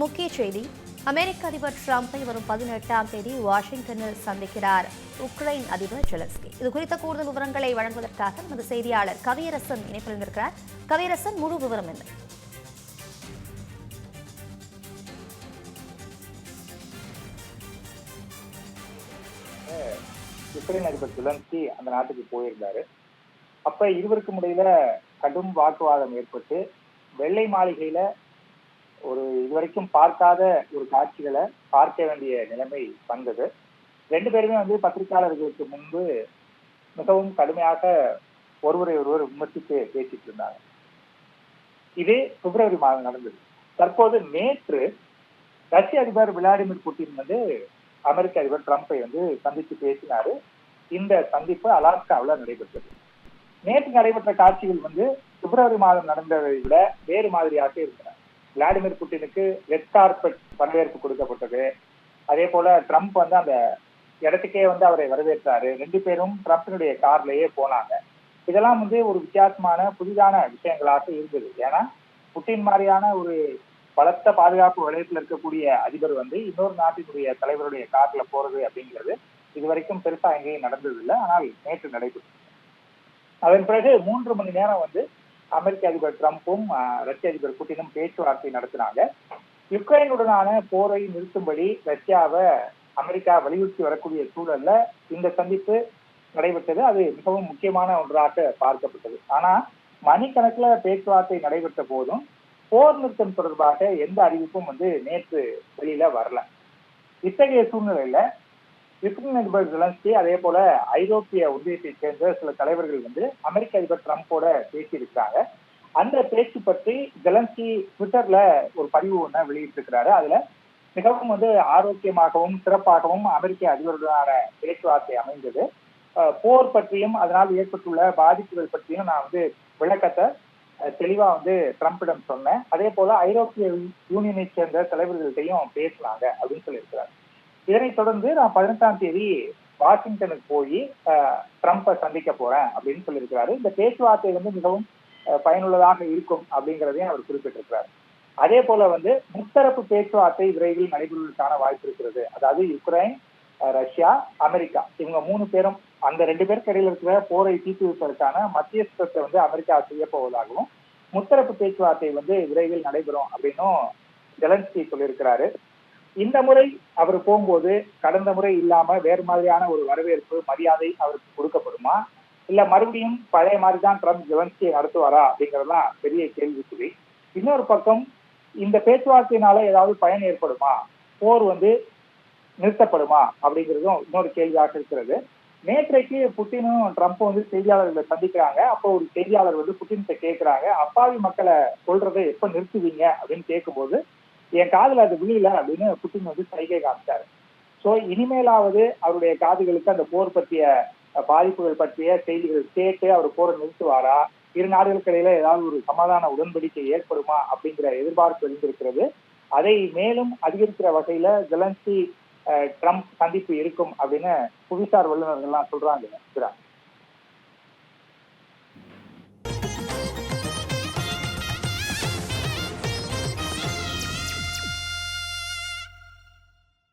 முக்கிய செய்தி அமெரிக்க அதிபர் டிரம்பை வரும் பதினெட்டாம் தேதி வாஷிங்டனில் சந்திக்கிறார். உக்ரைன் அதிபர் ஜெலஸ்கி இது குறித்த கூடுதல் விவரங்களை வழங்குவதற்காக நமது செய்தியாளர் கவியரசன் இணைப்பில் இருக்கிறார் கவியரசன் முழு விவரம் என்ன? உக்ரைன் அதிபர் ஜெலன்ஸ்கி அந்த நாட்டுக்கு போயிருந்தாரு. அப்ப இருவருக்கும் இடையில கடும் வாக்குவாதம் ஏற்பட்டு வெள்ளை மாளிகையில ஒரு இதுவரைக்கும் பார்க்காத ஒரு காட்சிகளை பார்க்க வேண்டிய நிலைமை வந்தது. ரெண்டு பேருமே வந்து பத்திரிகையாளர்களுக்கு முன்பு மிகவும் கடுமையாக ஒருவரை ஒருவர் விமர்சித்து பேசிட்டு இருந்தாங்க. இது பிப்ரவரி மாதம் நடந்தது. தற்போது நேற்று ரஷ்ய அதிபர் விளாடிமிர் புட்டின் வந்து அமெரிக்க அதிபர் ட்ரம்ப்பை வந்து சந்தித்து பேசினாரு. இந்த சந்திப்பு அலாஸ்காவில் நடைபெற்றது. நேற்று நடைபெற்ற காட்சிகள் வந்து பிப்ரவரி மாதம் நடந்ததை விட வேறு மாதிரியாக இருந்தன. விளாடிமிர் புட்டினுக்கு ரெட் கார்பெட் வரவேற்பு கொடுக்கப்பட்டது. அதே போல ட்ரம்ப் வந்து அந்த இடத்துக்கே வந்து அவரை வரவேற்றாரு. ரெண்டு பேரும் ட்ரம்பினுடைய கார்லயே போனாங்க. இதெல்லாம் வந்து ஒரு வித்தியாசமான புதிதான விஷயங்களாக இருந்தது. ஏன்னா புட்டின் மாதிரியான ஒரு பலத்த பாதுகாப்பு வளையத்தில் இருக்கக்கூடிய அதிபர் வந்து இன்னொரு நாட்டினுடைய தலைவருடைய கார்ல போறது அப்படிங்கிறது இதுவரைக்கும் பெருசா எங்கேயும் நடந்ததில்லை. ஆனால் நேற்று நடைபெற்றது. அதன் பிறகு மூன்று மணி நேரம் வந்து அமெரிக்க அதிபர் ட்ரம்ப்பும் ரஷ்ய அதிபர் புட்டினும் பேச்சுவார்த்தை நடத்தினாங்க. யுக்ரைனுடனான போரை நிறுத்தும்படி ரஷ்யாவை அமெரிக்கா வலியுறுத்தி வரக்கூடிய சூழல்ல இந்த சந்திப்பு நடைபெற்றது. அது மிகவும் முக்கியமான ஒன்றாக பார்க்கப்பட்டது. ஆனா மணிக்கணக்குல பேச்சுவார்த்தை நடைபெற்ற போதும் போர் நிறுத்தம் தொடர்பாக எந்த அறிவிப்பும் வந்து நேற்று வெளியில வரல. இத்தகைய சூழ்நிலையில யுக்ரைன் அதிபர் ஜெலன்ஸ்கி அதே போல ஐரோப்பிய ஒன்றியத்தைச் சேர்ந்த சில தலைவர்கள் வந்து அமெரிக்க அதிபர் ட்ரம்ப்போட பேசியிருக்கிறாங்க. அந்த பேச்சு பற்றி ஜெலன்ஸ்கி ட்விட்டர்ல ஒரு பதிவு ஒன்று வெளியிட்டிருக்கிறாரு. அதுல மிகவும் வந்து ஆரோக்கியமாகவும் சிறப்பாகவும் அமெரிக்க அதிபருடனான பேச்சுவார்த்தை அமைந்தது. போர் பற்றியும் அதனால் ஏற்பட்டுள்ள பாதிப்புகள் பற்றியும் நான் வந்து விளக்கத்தை தெளிவா வந்து ட்ரம்ப்பிடம் சொன்னேன். அதே போல ஐரோப்பிய யூனியனை சேர்ந்த தலைவர்கள்ட்டையும் பேசினாங்க அப்படின்னு சொல்லியிருக்கிறார். இதனைத் தொடர்ந்து நான் பதினெட்டாம் தேதி வாஷிங்டனுக்கு போய் ட்ரம்ப்பை சந்திக்க போறேன் அப்படின்னு சொல்லியிருக்கிறாரு. இந்த பேச்சுவார்த்தை வந்து மிகவும் பயனுள்ளதாக இருக்கும் அப்படிங்கிறதையும் அவர் குறிப்பிட்டிருக்கிறார். அதே போல வந்து முத்தரப்பு பேச்சுவார்த்தை விரைவில் நடைபெறுவதற்கான வாய்ப்பு இருக்கிறது. அதாவது யுக்ரைன் ரஷ்யா அமெரிக்கா இவங்க மூணு பேரும் அந்த ரெண்டு பேருக்கு இடையில இருக்கிற போரை தீர்த்து வைப்பதற்கான மத்தியஸ்தத்தை வந்து அமெரிக்கா செய்ய போவதாகவும் முத்தரப்பு பேச்சுவார்த்தை வந்து விரைவில் நடைபெறும் அப்படின்னும் ஜெலன்ஸ்கி சொல்லியிருக்கிறாரு. இந்த முறை அவர் போகும்போது கடந்த முறை இல்லாம வேறு மாதிரியான ஒரு வரவேற்பு மரியாதை அவருக்கு கொடுக்கப்படுமா? இல்ல மறுபடியும் பழைய மாதிரி தான் ட்ரம்ப் ஜெலன்ஸ்கியை நடத்துவாரா அப்படிங்கறதுலாம் பெரிய கேள்விக்குறி. இன்னொரு பக்கம் இந்த பேச்சுவார்த்தையினால ஏதாவது பயன் ஏற்படுமா? போர் வந்து நிறுத்தப்படுமா? அப்படிங்கிறதும் இன்னொரு கேள்வியாக இருக்கிறது. நேற்றைக்கு புட்டினும் ட்ரம்ப்பும் வந்து செய்தியாளர்களை சந்திக்கிறாங்க. அப்போ ஒரு செய்தியாளர் வந்து புட்டின்கிட்ட கேட்கிறாங்க அப்பாவி மக்களை சொல்றதை எப்ப நிறுத்துவீங்க அப்படின்னு கேட்கும்போது என் காதுல அது விழியல அப்படின்னு புட்டின் வந்து சைகை காமிச்சாரு. சோ இனிமேலாவது அவருடைய காதுகளுக்கு அந்த போர் பற்றிய பாதிப்புகள் பற்றிய செய்திகள் கேட்டு அவர் போரை நிறுத்துவாரா? இரு நாடுகளுக்கு இடையில ஏதாவது ஒரு சமாதான உடன்படிக்கை ஏற்படுமா அப்படிங்கிற எதிர்பார்ப்பு எழுந்திருக்கிறது அதை மேலும் அதிகரிக்கிற வகையில ஜெலன்சி ட்ரம்ப் சந்திப்பு இருக்கும் அப்படின்னு புவிசார் வல்லுநர்கள்லாம் சொல்றாங்க